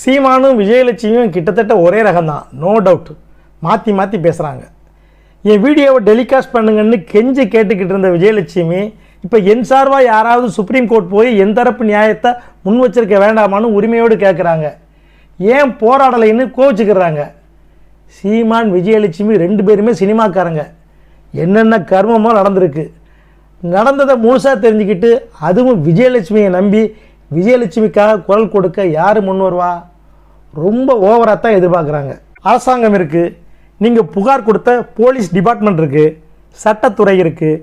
சீமானும் விஜயலட்சுமியும் கிட்டத்தட்ட ஒரே ரகம்தான். No doubt மாற்றி மாற்றி பேசுகிறாங்க என் வீடியோவை டெலிகாஸ்ட் பண்ணுங்கன்னு கெஞ்சி கேட்டுக்கிட்டு இருந்த விஜயலட்சுமி இப்போ என் சார்பாக யாராவது சுப்ரீம் கோர்ட் போய் என் தரப்பு நியாயத்தை முன் வச்சிருக்க வேண்டாமான்னு உரிமையோடு கேட்குறாங்க ஏன் போராடலைன்னு கோவிச்சுக்கிறாங்க சீமான் விஜயலட்சுமி ரெண்டு பேருமே சினிமாக்காரங்க. என்னென்ன கர்மமோ நடந்திருக்கு. நடந்ததை முழுசாக தெரிஞ்சுக்கிட்டு அதுவும் விஜயலட்சுமியை நம்பி விஜயலட்சுமிக்காக குரல் கொடுக்க யார் முன் வருவா ரொம்ப ஓவராக தான் எதிர்பார்க்குறாங்க. அரசாங்கம் இருக்குது நீங்கள் புகார் கொடுத்த போலீஸ் டிபார்ட்மெண்ட் இருக்குது சட்டத்துறை இருக்குது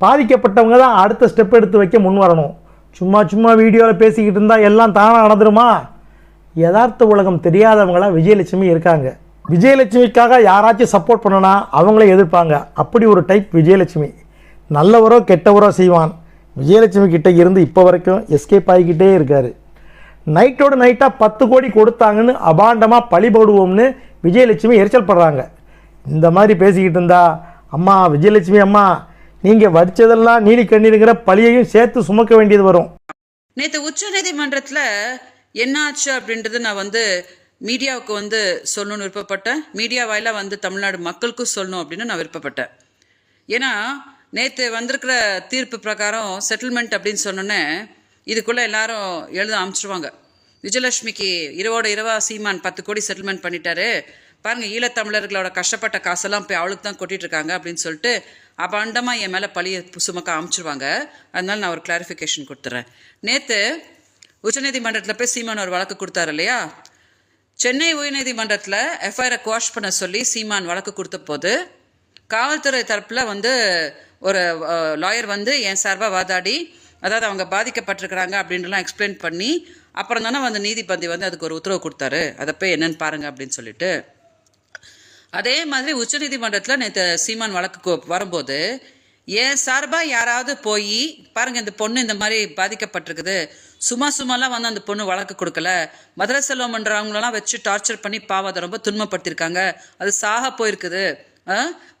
பாதிக்கப்பட்டவங்க தான் அடுத்த ஸ்டெப் எடுத்து வைக்க முன் வரணும் சும்மா சும்மா வீடியோவில் பேசிக்கிட்டு இருந்தால் எல்லாம் தானாக நடந்துருமா? யதார்த்த உலகம் தெரியாதவங்களாம் விஜயலட்சுமி இருக்காங்க. விஜயலட்சுமிக்காக யாராச்சும் சப்போர்ட் பண்ணனா அவங்களே எதிர்ப்பாங்க. அப்படி ஒரு டைப் விஜயலட்சுமி. நல்லவரோ கெட்டவரோ செய்வான். விஜயலட்சுமி கிட்ட இருந்து இப்போ வரைக்கும் எஸ்கேப் ஆகிக்கிட்டே இருக்கார். நைட்டோட நைட்டாக பத்து கோடி கொடுத்தாங்கன்னு அபாண்டமாக பழி போடுவோம்னு விஜயலட்சுமி எரிச்சல் படுறாங்க. இந்த மாதிரி பேசிக்கிட்டு இருந்தா அம்மா விஜயலட்சுமி அம்மா நீங்கள் வடிச்சதெல்லாம் நீலி கண்ணீருங்கிற பழியையும் சேர்த்து சுமக்க வேண்டியது வரும். நேற்று உச்ச நீதிமன்றத்தில் என்னாச்சு அப்படின்றது நான் வந்து மீடியாவுக்கு வந்து சொல்லணும்னு விருப்பப்பட்டேன். மீடியா வாயிலாக வந்து தமிழ்நாடு மக்களுக்கும் சொல்லணும் அப்படின்னு நான் விருப்பப்பட்டேன். ஏன்னா நேற்று வந்திருக்கிற தீர்ப்பு பிரகாரம் செட்டில்மெண்ட் அப்படின்னு சொன்னோன்னே இதுக்குள்ளே எல்லாரும் எழுத அமைச்சிருவாங்க விஜயலட்சுமிக்கு இரவோட இரவா சீமான் பத்து கோடி செட்டில்மெண்ட் பண்ணிட்டாரு. பாருங்கள் ஈழத்தமிழர்களோட கஷ்டப்பட்ட காசெல்லாம் போய் அவளுக்கு தான் கொட்டிட்டுருக்காங்க அப்படின்னு சொல்லிட்டு அபாண்டமாக என் மேலே பழிய சுமக்க அமைச்சிருவாங்க அதனால நான் ஒரு கிளாரிஃபிகேஷன் கொடுத்துட்றேன் நேற்று உச்சநீதிமன்றத்தில் போய் சீமான் ஒரு வழக்கு கொடுத்தாரு இல்லையா? சென்னை உயர்நீதிமன்றத்தில் எஃப்ஐஆரை குவாஷ் பண்ண சொல்லி சீமான் வழக்கு கொடுத்த போது காவல்துறை தரப்பில் வந்து ஒரு லாயர் வந்து என் சார்பாக வாதாடி அதாவது அவங்க பாதிக்கப்பட்டிருக்கிறாங்க அப்படின்ட்டுலாம் எக்ஸ்பிளைன் பண்ணி அப்புறம் தானே வந்து நீதிபதி வந்து அதுக்கு ஒரு உத்தரவு கொடுத்தாரு. அதை போய் என்னன்னு பாருங்கள் அப்படின்னு சொல்லிட்டு. அதே மாதிரி உச்சநீதிமன்றத்தில் நேற்று சீமான் வழக்கு வரும்போது என் சார்பாக யாராவது போய் பாருங்கள் இந்த பொண்ணு இந்த மாதிரி பாதிக்கப்பட்டிருக்குது. சும்மா சும்மாலாம் வந்து அந்த பொண்ணு வழக்கு கொடுக்கல. மதுரை செல்வம்ன்றவங்களெல்லாம் வச்சு டார்ச்சர் பண்ணி பாவம் அதை ரொம்ப துன்பப்படுத்தியிருக்காங்க. அது சாக போயிருக்குது.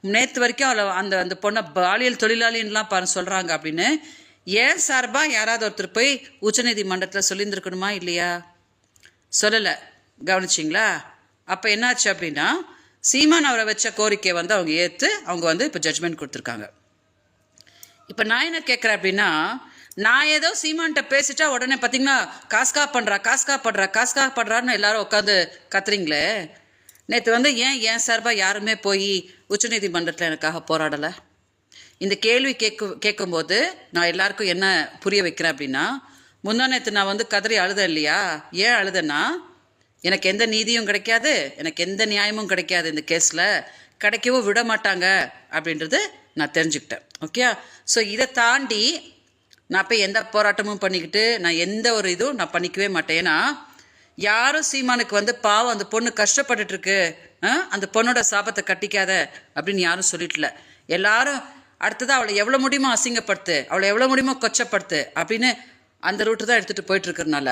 நேற்று வரைக்கும் அவளை அந்த அந்த பொண்ணை பாலியல் தொழிலாளின்லாம் பாரு சொல்கிறாங்க அப்படின்னு. ஏன் சார்பாக யாராவது ஒருத்தர் போய் உச்சநீதிமன்றத்தில் சொல்லியிருந்துருக்கணுமா இல்லையா? சொல்லலை. கவனிச்சிங்களா? அப்போ என்னாச்சு அப்படின்னா சீமான் அவரை வச்ச கோரிக்கையை வந்து அவங்க ஏற்று அவங்க வந்து இப்போ ஜட்ஜ்மெண்ட் கொடுத்துருக்காங்க. இப்போ நான் என்ன கேட்குறேன் அப்படின்னா நான் ஏதோ சீமான்கிட்ட பேசிட்டா உடனே பார்த்தீங்கன்னா காஸ்கா பண்ணுறா காஸ்கா படுறா காஸ்கா படுறான்னு எல்லாரும் உட்காந்து கத்துறீங்களே. நேற்று வந்து ஏன் ஏன் சார்பாக யாருமே போய் உச்சநீதிமன்றத்தில் எனக்காக போராடலை? இந்த கேள்வி கேட்கு கேட்கும்போது நான் எல்லாருக்கும் என்ன புரிய வைக்கிறேன் அப்படின்னா முந்தா நேற்று நான் வந்து கதறி அழுதேன் இல்லையா? ஏன் அழுதேன்னா எனக்கு எந்த நீதியும் கிடைக்காது எனக்கு எந்த நியாயமும் கிடைக்காது இந்த கேஸில். கிடைக்கவும் விட மாட்டாங்க அப்படின்றது நான் தெரிஞ்சுக்கிட்டேன். ஓகே ஸோ இதை தாண்டி நான் போய் எந்த போராட்டமும் பண்ணிக்கிட்டு நான் எந்த ஒரு இதுவும் நான் பண்ணிக்கவே மாட்டேன். ஏன்னா யாரும் சீமானுக்கு வந்து பாவம் அந்த பொண்ணு கஷ்டப்பட்டுட்டு இருக்கு ஆ? அந்த பொண்ணோட சாபத்தை கட்டிக்காத அப்படின்னு யாரும் சொல்லிட்டல. எல்லாரும் அடுத்தது அவளை எவ்வளோ முடியுமோ அசிங்கப்படுத்து அவளை எவ்வளோ முடியுமோ கொச்சப்படுத்து அப்படின்னு அந்த ரூட்டு தான் எடுத்துகிட்டு போயிட்டு இருக்கறனால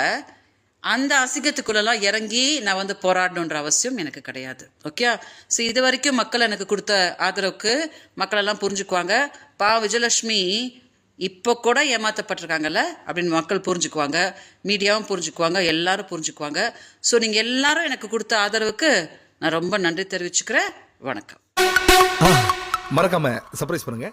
அந்த அசிங்கத்துக்குள்ளெல்லாம் இறங்கி நான் வந்து போராடணுன்ற அவசியம் எனக்கு கிடையாது. ஓகே? ஸோ இது வரைக்கும் மக்கள் எனக்கு கொடுத்த ஆதரவுக்கு மக்களெல்லாம் புரிஞ்சுக்குவாங்க. பா விஜயலட்சுமி இப்போ கூட ஏமாற்றப்பட்டிருக்காங்கல்ல அப்படின்னு மக்கள் புரிஞ்சுக்குவாங்க. மீடியாவும் புரிஞ்சுக்குவாங்க. எல்லாரும் புரிஞ்சுக்குவாங்க. ஸோ நீங்கள் எல்லாரும் எனக்கு கொடுத்த ஆதரவுக்கு நான் ரொம்ப நன்றி தெரிவிச்சுக்கிறேன். வணக்கம். மறக்காம சர்ப்ரைஸ் பண்ணுங்க.